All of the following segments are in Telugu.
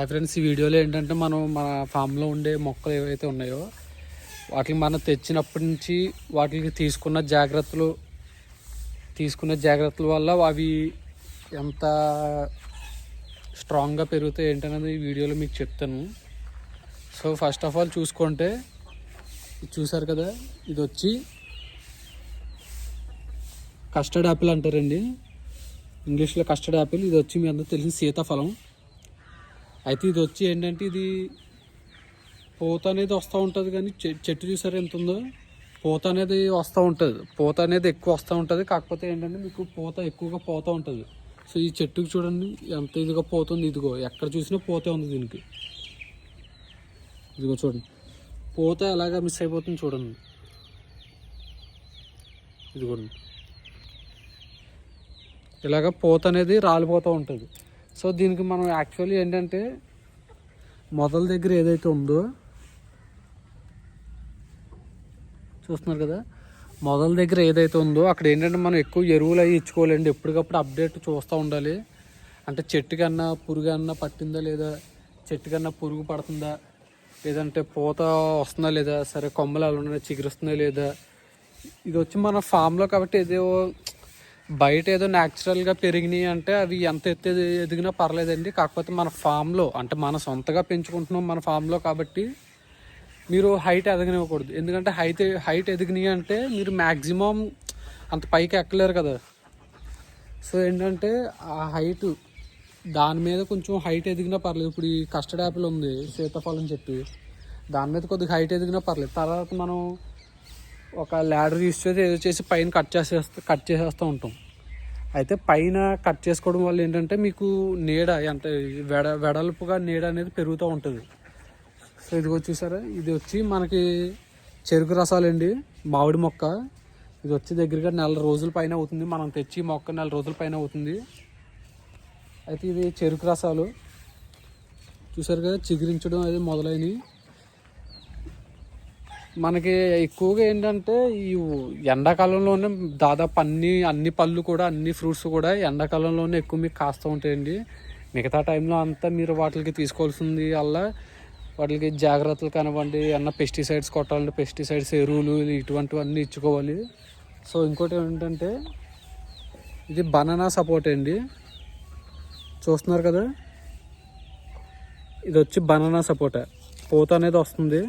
హాయ్ ఫ్రెండ్స్ ఈ వీడియోలో ఏంటంటే మనం మన ఫామ్లో ఉండే మొక్కలు ఏవైతే ఉన్నాయో వాటికి మనం తెచ్చినప్పటి నుంచి వాటికి తీసుకున్న జాగ్రత్తలు తీసుకున్న జాగ్రత్తల వల్ల అవి ఎంత స్ట్రాంగ్గా పెరుగుతాయి ఏంటనేది ఈ వీడియోలో మీకు చెప్తాను. సో ఫస్ట్ ఆఫ్ ఆల్ చూసుకుంటే చూసారు కదా ఇది వచ్చి కస్టర్డ్ యాపిల్ అంటారండి. ఇంగ్లీష్లో కస్టర్డ్ యాపిల్ ఇది వచ్చి మీ అందరూ తెలిసిన సీతాఫలం. అయితే ఇది వచ్చి ఏంటంటే ఇది పూత అనేది వస్తూ ఉంటుంది కానీ చె- చెట్టు చూసారు ఎంత ఉందో? పూత అనేది వస్తూ ఉంటుంది. పూత అనేది ఎక్కువ వస్తూ ఉంటుంది. కాకపోతే ఏంటంటే మీకు పూత ఎక్కువగా పోతూ ఉంటుంది. సో ఈ చెట్టుకు చూడండి ఎంత ఇదిగా పోతుంది ఇదిగో. ఎక్కడ చూసినా పోతే ఉంది దీనికి. ఇదిగో చూడండి. పూత ఎలాగా మిస్ అయిపోతుంది చూడండి. ఇదిగోండి. ఇలాగ పూత అనేది రాలిపోతూ ఉంటుంది. సో దీనికి మనం యాక్చువల్లీ ఏంటంటే మొదల దగ్గర ఏదైతే ఉందో చూస్తున్నారు కదా? మొదల దగ్గర ఏదైతే ఉందో అక్కడ ఏంటంటే మనం ఎక్కువ ఎరువులు అవి ఇచ్చుకోలేండి. ఎప్పటికప్పుడు అప్డేట్ చూస్తూ ఉండాలి. అంటే చెట్టు కన్నా పురుగు అన్నా పట్టిందా లేదా? చెట్టు కన్నా పురుగు పడుతుందా? లేదంటే పూత వస్తుందా లేదా? సరే కొమ్మలు అలా ఉన్నాయి? చిగురుస్తుందా లేదా? ఇది వచ్చి మన ఫామ్లో కాబట్టి ఏదో బయట ఏదో న్యాచురల్గా పెరిగినాయి అంటే అవి ఎంత ఎత్తు ఎదిగినా పర్లేదండి. కాకపోతే మన ఫామ్లో అంటే మన సొంతగా పెంచుకుంటున్నాం మన ఫామ్లో కాబట్టి మీరు హైట్ ఎదగనివ్వకూడదు. ఎందుకంటే హైట్ హైట్ ఎదిగినాయి అంటే మీరు మ్యాక్సిమం అంత పైకి ఎక్కలేరు కదా. సో ఏంటంటే ఆ హైట్ దాని మీద కొంచెం హైట్ ఎదిగినా పర్లేదు. ఇప్పుడు ఈ కస్టర్డ్ యాపిల్ ఉంది సీతాఫలం చెట్టు దాని మీద కొద్దిగా హైట్ ఎదిగినా పర్లేదు. తర్వాత మనం ఒక ల్యాడర్ యూస్ చేసి ఏదో చేసి పైన కట్ చేసేస్తా కట్ చేసేస్తూ ఉంటాం. అయితే పైన కట్ చేసుకోవడం వల్ల ఏంటంటే మీకు నీడ ఎంత వెడ వెడల్పుగా నీడ అనేది పెరుగుతూ ఉంటుంది. సో ఇదిగో చూసారా ఇది వచ్చి మనకి చెరుకు రసాలండి మామిడి మొక్క. ఇది వచ్చి దగ్గరగా నెల రోజుల పైన అవుతుంది. మనం తెచ్చి మొక్క నెల రోజుల పైన అవుతుంది. అయితే ఇది చెరుకు రసాలు. చూసారు కదా చిగురించడం అది మొదలైనవి. మనకి ఎక్కువగా ఏంటంటే ఈ ఎండాకాలంలోనే దాదాపు అన్ని అన్ని పళ్ళు కూడా అన్ని ఫ్రూట్స్ కూడా ఎండాకాలంలోనే ఎక్కువ మీకు కాస్తూ ఉంటాయండి. మిగతా టైంలో అంతా మీరు వాటికి తీసుకోవాల్సింది అలా వాటికి జాగ్రత్తలు కనవ్వండి ఏమన్నా పెస్టిసైడ్స్ కొట్టాలంటే పెస్టిసైడ్స్ ఎరువులు ఇటువంటివన్నీ ఇచ్చుకోవాలి. సో ఇంకోటి ఏంటంటే ఇది బనానా సపోర్ట్ అండి. చూస్తున్నారు కదా? ఇది వచ్చి బనానా సపోటా పూత అనేది వస్తుంది.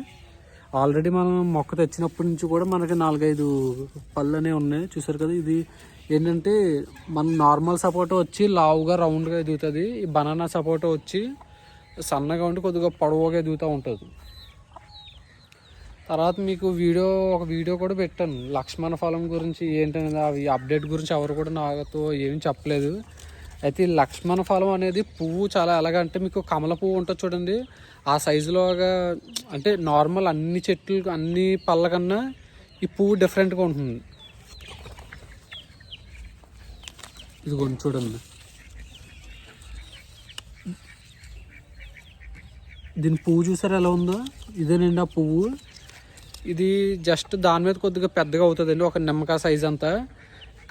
ఆల్రెడీ మనం మొక్క తెచ్చినప్పటి నుంచి కూడా మనకి నాలుగైదు పళ్ళు అనేవి ఉన్నాయి. చూసారు కదా ఇది ఏంటంటే మన నార్మల్ సపోటా వచ్చి లావుగా రౌండ్గా ఎదుగుతుంది. ఈ బనానా సపోటా వచ్చి సన్నగా ఉండి కొద్దిగా పొడవుగా ఎదుగుతూ ఉంటుంది. తర్వాత మీకు వీడియో ఒక వీడియో కూడా పెట్టాను. లక్ష్మణ ఫలం గురించి ఏంటనేది అవి అప్డేట్ గురించి ఎవరు కూడా నాతో ఏమీ చెప్పలేదు. అయితే ఈ లక్ష్మణ ఫలం అనేది పువ్వు చాలా ఎలాగంటే మీకు కమల పువ్వు ఉంటుంది చూడండి. ఆ సైజులోగా అంటే నార్మల్ అన్ని చెట్లు అన్ని పళ్ళ కన్నా ఈ పువ్వు డిఫరెంట్గా ఉంటుంది. ఇదిగోండి చూడండి. దీని పువ్వు చూసారా ఎలా ఉందో? ఇదేనండి ఆ పువ్వు. ఇది జస్ట్ దాని మీద కొద్దిగా పెద్దగా అవుతుందండి ఒక నిమ్మకాయ సైజ్ అంతా.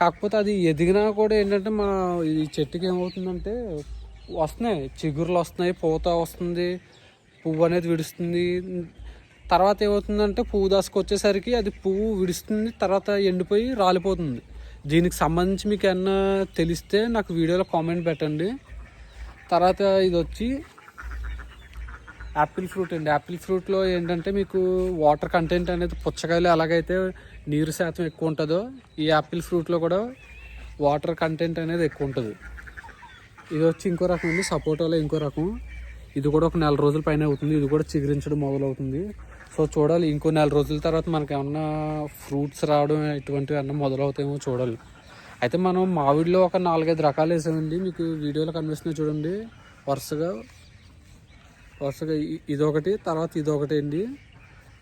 కాకపోతే అది ఎదిగినా కూడా ఏంటంటే మా ఈ చెట్టుకి ఏమవుతుందంటే వస్తున్నాయి. చిగురులు వస్తున్నాయి పూత వస్తుంది పువ్వు అనేది విడుస్తుంది. తర్వాత ఏమవుతుందంటే పువ్వు దశకు వచ్చేసరికి అది పువ్వు విడుస్తుంది తర్వాత ఎండిపోయి రాలిపోతుంది. దీనికి సంబంధించి మీకు ఏమన్నా తెలిస్తే నాకు వీడియోలో కామెంట్ పెట్టండి. తర్వాత ఇది వచ్చి యాపిల్ ఫ్రూట్ అండి. యాపిల్ ఫ్రూట్లో ఏంటంటే మీకు వాటర్ కంటెంట్ అనేది పుచ్చకాయలు ఎలాగైతే నీరు శాతం ఎక్కువ ఉంటుందో ఈ యాపిల్ ఫ్రూట్లో కూడా వాటర్ కంటెంట్ అనేది ఎక్కువ ఉంటుంది. ఇది వచ్చి ఇంకో రకం అండి. సపోటాలో ఇంకో రకం. ఇది కూడా ఒక నెల రోజుల పైన అవుతుంది. ఇది కూడా చిగురించడం మొదలవుతుంది. సో చూడాలి ఇంకో నెల రోజుల తర్వాత మనకి ఏమన్నా ఫ్రూట్స్ రావడం ఇటువంటివి అన్న మొదలవుతాయేమో చూడాలి. అయితే మనం మామిడిలో ఒక నాలుగైదు రకాలు వేసామండి. మీకు వీడియోలో కనిపిస్తున్నాయి చూడండి. వరుసగా వరుసగా ఇదొకటి తర్వాత ఇదొకటి అండి.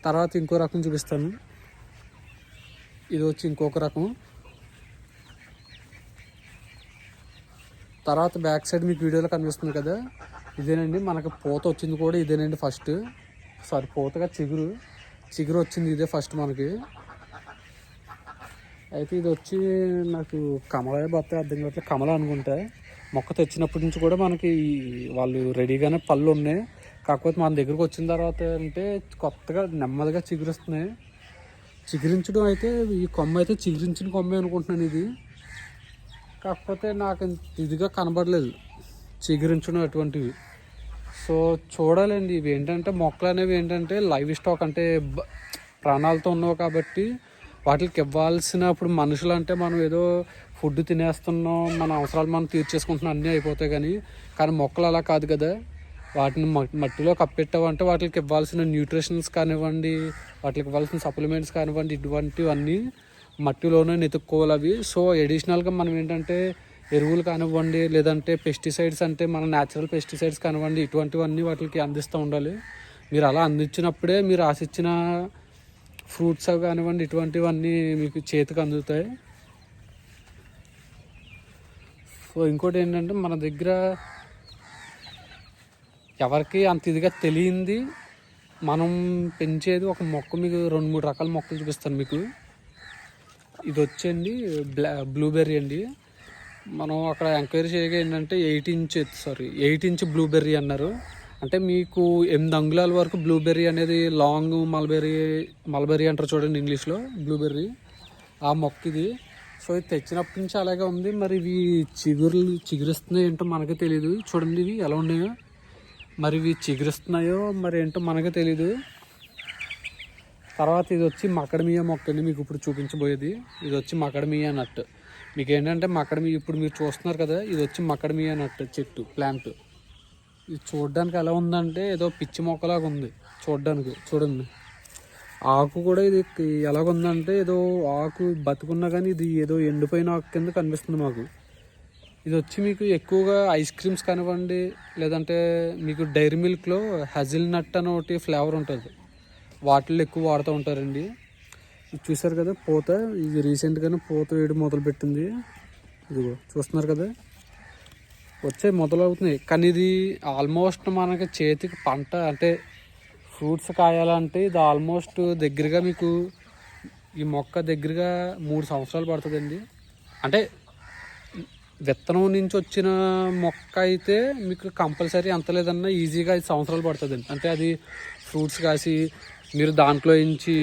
తర్వాత ఇంకో రకం చూపిస్తాను. ఇది వచ్చి ఇంకొక రకం. తర్వాత బ్యాక్ సైడ్ మీకు వీడియోలో కనిపిస్తుంది కదా. ఇదేనండి మనకు పూత వచ్చింది కూడా ఇదేనండి ఫస్ట్. సారీ పూతగా చిగురు. చిగురు వచ్చింది ఇదే ఫస్ట్ మనకి. అయితే ఇది వచ్చి నాకు కమల బత్త అర్థం కావట్లేదు. కమల అనుకుంటా. మొక్క తెచ్చినప్పటి నుంచి కూడా మనకి వాళ్ళు రెడీగానే పళ్ళు ఉన్నాయి. కాకపోతే మన దగ్గరకు వచ్చిన తర్వాత అంటే కొత్తగా నెమ్మదిగా చిగురిస్తున్నాయి. చిగురించడం అయితే ఈ కొమ్మ అయితే చిగురించిన కొమ్మే అనుకుంటున్నాను ఇది. కాకపోతే నాకు ఇదిగా కనబడలేదు. చిగురించడం అటువంటివి. సో చూడాలండి ఇవి ఏంటంటే మొక్కలు అనేవి ఏంటంటే లైవ్ స్టాక్ అంటే ప్రాణాలతో ఉన్నవి కాబట్టి వాటికి ఇవ్వాల్సినప్పుడు మనుషులు అంటే మనం ఏదో ఫుడ్ తినేస్తున్నాం మన అవసరాలు మనం తీర్చేసుకుంటున్నాం అన్నీ అయిపోతాయి కానీ కానీ మొక్కలు అలా కాదు కదా. వాటిని మట్టిలో కప్పెట్టామంటే వాటికి ఇవ్వాల్సిన న్యూట్రిషన్స్ కానివ్వండి వాటికి ఇవ్వాల్సిన సప్లిమెంట్స్ కానివ్వండి ఇటువంటివన్నీ మట్టిలోనే నెతుక్కోవాలి అవి. సో ఎడిషనల్గా మనం ఏంటంటే ఎరువులు కానివ్వండి లేదంటే పెస్టిసైడ్స్ అంటే మన న్యాచురల్ పెస్టిసైడ్స్ కానివ్వండి ఇటువంటివన్నీ వాటికి అందిస్తూ ఉండాలి. మీరు అలా అందించినప్పుడే మీరు ఆశించిన ఫ్రూట్స్ అవి కానివ్వండి ఇటువంటివన్నీ మీకు చేతికి అందుతాయి. సో ఇంకోటి ఏంటంటే మన దగ్గర ఎవరికి అంత ఇదిగా తెలియంది మనం పెంచేది ఒక మొక్క మీకు రెండు మూడు రకాల మొక్కలు చూపిస్తాను మీకు. ఇది వచ్చండి బ్లా బ్లూబెర్రీ అండి. మనం అక్కడ ఎంక్వైరీ చేయగా ఏంటంటే eight inch sorry eight inch blueberry అన్నారు. అంటే మీకు ఎనిమిది అంగుళాల వరకు బ్లూబెర్రీ అనేది లాంగ్ మల్బెర్రీ మల్బెర్రీ అంటారు చూడండి ఇంగ్లీష్లో బ్లూబెర్రీ. ఆ మొక్క ఇది. సో ఇది తెచ్చినప్పటి నుంచి అలాగే ఉంది. మరి ఇవి చిగురులు చిగురిస్తున్నాయి ఏంటో మనకే తెలియదు చూడండి ఇవి ఎలా ఉన్నాయో. మరి ఇవి చిగురిస్తున్నాయో మరి ఏంటో మనకు తెలీదు. తర్వాత ఇది వచ్చి మకడమియా మొక్క అండి మీకు ఇప్పుడు చూపించబోయేది. ఇది వచ్చి మకడమియా నట్ మీకు ఏంటంటే మకడమి ఇప్పుడు మీరు చూస్తున్నారు కదా ఇది వచ్చి మకడమియా నట్ చెట్టు ప్లాంట్ ఇది చూడడానికి ఎలా ఉందంటే ఏదో పిచ్చి మొక్కలాగా ఉంది చూడడానికి చూడండి. ఆకు కూడా ఇది ఎలాగుందంటే ఏదో ఆకు బతుకున్నా కానీ ఇది ఏదో ఎండిపోయిన ఆకు కింద కనిపిస్తుంది మాకు. ఇది వచ్చి మీకు ఎక్కువగా ఐస్ క్రీమ్స్ కానివ్వండి లేదంటే మీకు డైరీ మిల్క్లో హజిల్ నట్ అని ఒకటి ఫ్లేవర్ ఉంటుంది. వాటిల్లో ఎక్కువ వాడుతూ ఉంటారండి. ఇది చూసారు కదా పూత. ఇది రీసెంట్గానే పూత వేయడం మొదలుపెట్టింది. ఇదిగో చూస్తున్నారు కదా? వచ్చే మొదలవుతున్నాయి. కానీ ఇది ఆల్మోస్ట్ మనకి చేతికి పంట అంటే ఫ్రూట్స్ కాయాలంటే ఇది ఆల్మోస్ట్ దగ్గరగా మీకు ఈ మొక్క దగ్గరగా మూడు సంవత్సరాలు పడుతుందండి. అంటే విత్తనం నుంచి వచ్చిన మొక్క అయితే మీకు కంపల్సరీ ఎంత లేదన్నా ఈజీగా ఐదు సంవత్సరాలు పడుతుందండి అంటే అది ఫ్రూట్స్ కాసి మీరు దాంట్లో నుంచి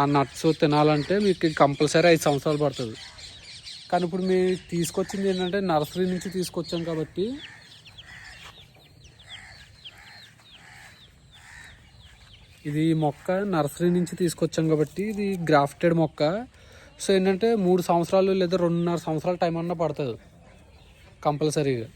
ఆ నట్స్ తినాలంటే మీకు కంపల్సరీ ఐదు సంవత్సరాలు పడుతుంది. కానీ ఇప్పుడు మేము తీసుకొచ్చింది ఏంటంటే నర్సరీ నుంచి తీసుకొచ్చాం కాబట్టి ఇది మొక్క నర్సరీ నుంచి తీసుకొచ్చాం కాబట్టి ఇది గ్రాఫ్టెడ్ మొక్క. సో ఏంటంటే మూడు సంవత్సరాలు లేదా రెండున్నర సంవత్సరాల టైం అన్నా పడుతుంది. కంపల్సరీగా.